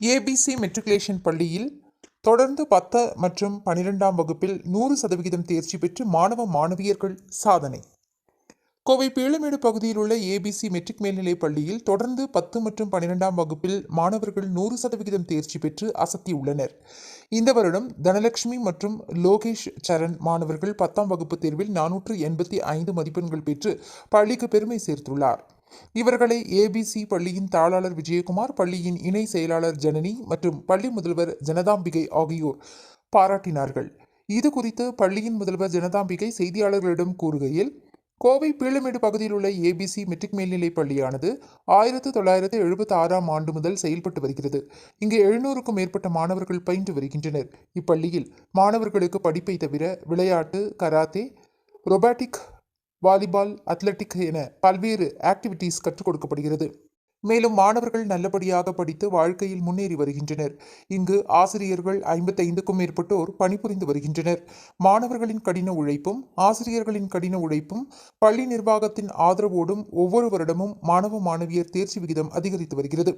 ABC matriculation பள்ளியில் தொடர்ந்து பத்து மற்றும் பனிரெண்டாம் வகுப்பில் நூறு சதவிகிதம் தேர்ச்சி பெற்று மாணவ மாணவியர்கள் சாதனை. கோவை பீளமேடு பகுதியில் உள்ள ஏபிசி மெட்ரிக் மேல்நிலைப் பள்ளியில் தொடர்ந்து பத்து மற்றும் பன்னிரெண்டாம் வகுப்பில் மாணவர்கள் நூறு சதவிகிதம் தேர்ச்சி பெற்று அசத்தியுள்ளனர் இந்த வருடம் தனலட்சுமி மற்றும் லோகேஷ் சரண் மாணவர்கள் பத்தாம் வகுப்பு தேர்வில் நானூற்று எண்பத்தி ஐந்து மதிப்பெண்கள் பெற்று பள்ளிக்கு பெருமை சேர்த்துள்ளார். இவர்களை ஏபிசி பள்ளியின் தாளாளர் விஜயகுமார் பள்ளியின் இணை செயலாளர் ஜனனி மற்றும் பள்ளி முதல்வர் ஜனதாம்பிகை ஆகியோர் பாராட்டினார்கள். இது குறித்து பள்ளியின் முதல்வர் ஜனதாம்பிகை செய்தியாளர்களிடம் கூறுகையில் கோவை பீளமேடு பகுதியில் உள்ள ஏபிசி மெட்ரிக் மேல்நிலைப் பள்ளியானது ஆயிரத்து தொள்ளாயிரத்து எழுபத்தி ஆறாம் ஆண்டு முதல் செயல்பட்டு வருகிறது. இங்கு எழுநூறுக்கும் மேற்பட்ட மாணவர்கள் பயின்று வருகின்றனர். இப்பள்ளியில் மாணவர்களுக்கு படிப்பை தவிர விளையாட்டு கராத்தே ரொபாட்டிக் வாலிபால் அத்லட்டிக் என பல்வேறு ஆக்டிவிட்டீஸ் கற்றுக் கொடுக்கப்படுகிறது. மேலும் மாணவர்கள் நல்லபடியாக படித்து வாழ்க்கையில் முன்னேறி வருகின்றனர். இங்கு ஆசிரியர்கள் ஐம்பத்தைந்துக்கும் மேற்பட்டோர் பணிபுரிந்து வருகின்றனர். மாணவர்களின் கடின உழைப்பும் ஆசிரியர்களின் கடின உழைப்பும் பள்ளி நிர்வாகத்தின் ஆதரவோடும் ஒவ்வொரு வருடமும் மாணவ மாணவியர் தேர்ச்சி விகிதம் அதிகரித்து வருகிறது.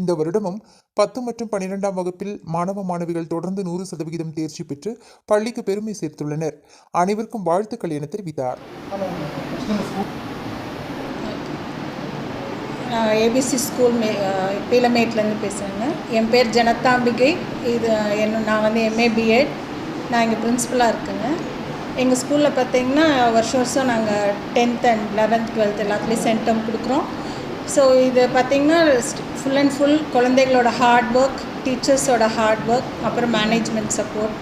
இந்த வருடமும் பத்து மற்றும் பன்னிரெண்டாம் வகுப்பில் மாணவ மாணவிகள் தொடர்ந்து நூறு சதவிகிதம் தேர்ச்சி பெற்று பள்ளிக்கு பெருமை சேர்த்துள்ளனர். அனைவருக்கும் வாழ்த்துக்கள் என தெரிவித்தார். நான் ஏபிசி ஸ்கூல் மே பீலமேட்லேருந்து பேசுகிறேங்க என் பேர் ஜனதாம்பிகை இது என்ன நான் வந்து எம்ஏ பிஎட் நான் இங்கே பிரின்ஸிபலாக இருக்கேங்க. எங்கள் ஸ்கூலில் பார்த்தீங்கன்னா வருஷம் வருஷம் நாங்கள் டென்த் அண்ட் லெவன்த் டுவெல்த் எல்லாத்துலேயும் சென்டம் கொடுக்குறோம். ஸோ இது பார்த்திங்கன்னா ஃபுல் அண்ட் ஃபுல் குழந்தைகளோட ஹார்ட் ஒர்க் டீச்சர்ஸோட ஹார்ட் ஒர்க் அப்புறம் மேனேஜ்மெண்ட் சப்போர்ட்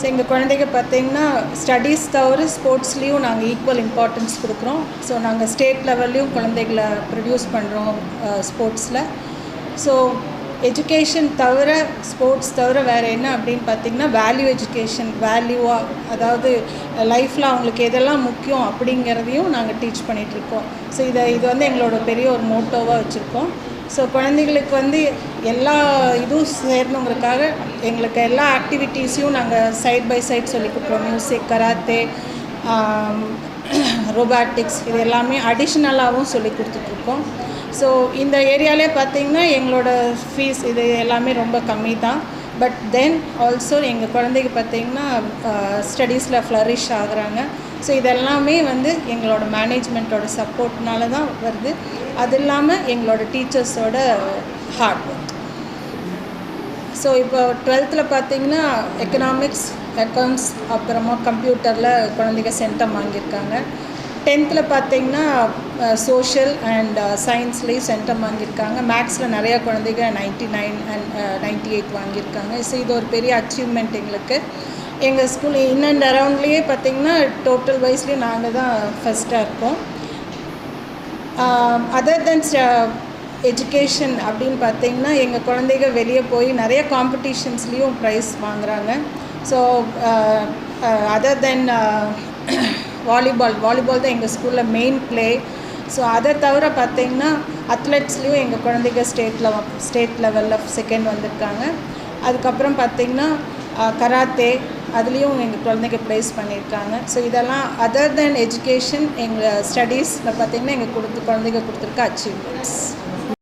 ஸோ எங்கள் குழந்தைங்க பார்த்தீங்கன்னா ஸ்டடீஸ் தவிர ஸ்போர்ட்ஸ்லேயும் நாங்கள் ஈக்குவல் இம்பார்ட்டன்ஸ் கொடுக்குறோம். ஸோ நாங்கள் ஸ்டேட் லெவல்லையும் குழந்தைகளை ப்ரொடியூஸ் பண்ணுறோம் ஸ்போர்ட்ஸில் ஸோ எஜுகேஷன் தவிர ஸ்போர்ட்ஸ் தவிர வேறு என்ன அப்படின்னு பார்த்தீங்கன்னா வேல்யூ எஜுகேஷன் வேல்யூவாக அதாவது லைஃப்பில் அவங்களுக்கு எதெல்லாம் முக்கியம் அப்படிங்கிறதையும் நாங்கள் டீச் பண்ணிகிட்ருக்கோம் ஸோ இதை இது வந்து எங்களோட பெரிய ஒரு மோட்டோவாக வச்சுருக்கோம். ஸோ குழந்தைங்களுக்கு வந்து எல்லா இதுவும் சேரணுங்கிறதுக்காக எங்களுக்கு எல்லா ஆக்டிவிட்டீஸையும் நாங்கள் சைட் பை சைட் சொல்லி கொடுக்குறோம். மியூசிக் கராத்தே ரொபாட்டிக்ஸ் இது எல்லாமே அடிஷ்னலாகவும் சொல்லி கொடுத்துட்ருக்கோம். ஸோ இந்த ஏரியாலே பார்த்திங்கன்னா எங்களோட ஃபீஸ் இது எல்லாமே ரொம்ப கம்மி தான் பட் தென் ஆல்சோ எங்கள் குழந்தைக்கு பார்த்திங்கன்னா ஸ்டடீஸில் ஃப்ளரிஷ் ஆகுறாங்க. ஸோ இதெல்லாமே வந்து எங்களோட மேனேஜ்மெண்ட்டோட சப்போர்ட்னால தான் வருது. அது இல்லாமல் எங்களோட டீச்சர்ஸோட ஹார்ட் ஒர்க் ஸோ இப்போ டுவெல்த்தில் பார்த்தீங்கன்னா எக்கனாமிக்ஸ் அக்கௌண்ட்ஸ் அப்புறமா கம்ப்யூட்டரில் குழந்தைங்க சென்டம் வாங்கியிருக்காங்க. டென்த்தில் பார்த்தீங்கன்னா சோஷியல் அண்ட் சயின்ஸ்லேயும் சென்டம் வாங்கியிருக்காங்க. மேக்ஸில் நிறையா குழந்தைங்க ninety nine and ninety eight வாங்கியிருக்காங்க. ஸோ இது ஒரு பெரிய அச்சீவ்மெண்ட் எங்களுக்கு. எங்கள் ஸ்கூல் இன் அண்ட் அரவுண்ட்லேயே பார்த்தீங்கன்னா டோட்டல் வைஸ்லேயும் நாங்கள் தான் ஃபஸ்ட்டாக இருக்கோம். அதர் தென் எஜுகேஷன் அப்படின்னு பார்த்தீங்கன்னா எங்கள் குழந்தைங்க வெளியே போய் நிறைய காம்படிஷன்ஸ்லேயும் ப்ரைஸ் வாங்குகிறாங்க so other then volleyball volleyball தான் எங்கள் ஸ்கூலில் மெயின் ப்ளே ஸோ அதை தவிர பார்த்திங்கன்னா அத்லெட்ஸ்லேயும் எங்கள் குழந்தைங்க ஸ்டேட் லெவல் ஸ்டேட் லெவலில் செகண்ட் வந்திருக்காங்க. அதுக்கப்புறம் பார்த்திங்கன்னா கராத்தே அதுலேயும் எங்கள் குழந்தைங்க ப்ளேஸ் பண்ணியிருக்காங்க. ஸோ இதெல்லாம் அதர் தென் எஜுகேஷன் எங்கள் ஸ்டடீஸில் பார்த்திங்கன்னா எங்கள் கொடுத்து குழந்தைங்க கொடுத்துருக்க அச்சீவ்மெண்ட்ஸ்